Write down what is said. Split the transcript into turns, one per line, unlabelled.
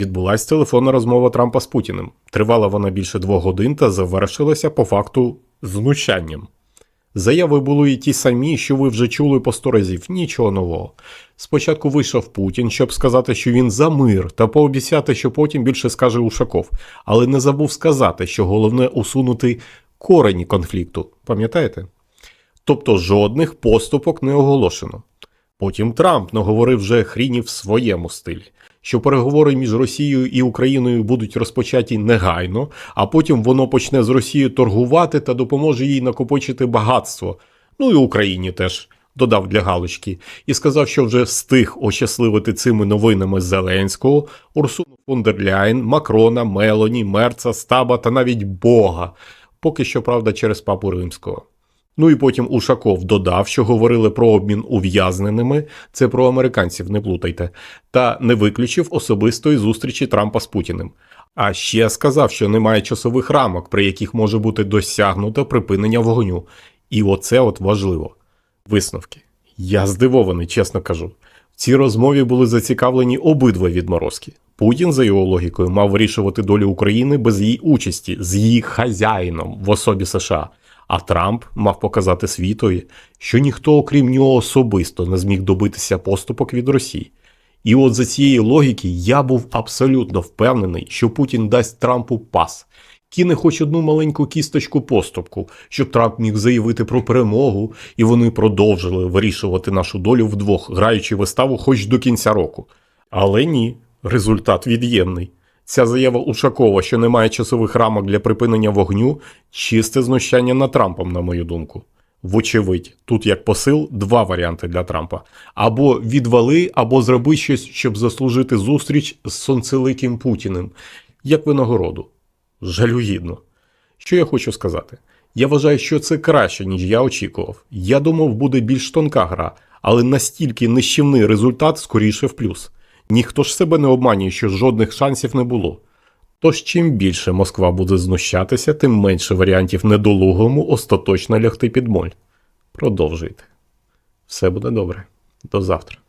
Відбулась телефонна розмова Трампа з Путіним. Тривала вона більше двох годин та завершилася по факту знущанням. Заяви були і ті самі, що ви вже чули по сто разів, нічого нового. Спочатку вийшов Путін, щоб сказати, що він за мир, та пообіцяти, що потім більше скаже Ушаков, але не забув сказати, що головне усунути корені конфлікту. Пам'ятаєте? Тобто жодних поступок не оголошено. Потім Трамп наговорив вже хріні в своєму стилі, що переговори між Росією і Україною будуть розпочаті негайно, а потім воно почне з Росією торгувати та допоможе їй накопичити багатство. Ну і Україні теж додав для галочки, і сказав, що вже встиг ощасливити цими новинами Зеленського, Урсуну фон Макрона, Мелоні, Мерца, Стаба та навіть Бога. Поки що, правда, через папу римського. Ну і потім Ушаков додав, що говорили про обмін ув'язненими, це про американців, не плутайте, та не виключив особистої зустрічі Трампа з Путіним. А ще сказав, що немає часових рамок, при яких може бути досягнуто припинення вогню. І оце от важливо. Висновки. Я здивований, чесно кажу. В цій розмові були зацікавлені обидва відморозки. Путін, за його логікою, мав вирішувати долю України без її участі, з її хазяїном в особі США. А Трамп мав показати світові, що ніхто, окрім нього особисто, не зміг добитися поступок від Росії. І от за цієї логіки я був абсолютно впевнений, що Путін дасть Трампу пас, кине хоч одну маленьку кісточку поступку, щоб Трамп міг заявити про перемогу, і вони продовжили вирішувати нашу долю вдвох, граючи виставу хоч до кінця року. Але ні, результат від'ємний. Ця заява Ушакова, що немає часових рамок для припинення вогню, чисте знущання над Трампом, на мою думку. Вочевидь, тут як посил два варіанти для Трампа: або відвали, або зроби щось, щоб заслужити зустріч з сонцеликим Путіним, як винагороду. Жалюгідно. Що я хочу сказати? Я вважаю, що це краще, ніж я очікував. Я думав, буде більш тонка гра, але настільки нищівний результат скоріше в плюс. Ніхто ж себе не обманює, що жодних шансів не було. Тож чим більше Москва буде знущатися, тим менше варіантів недолугому остаточно лягти під моль. Продовжуйте. Все буде добре. До завтра.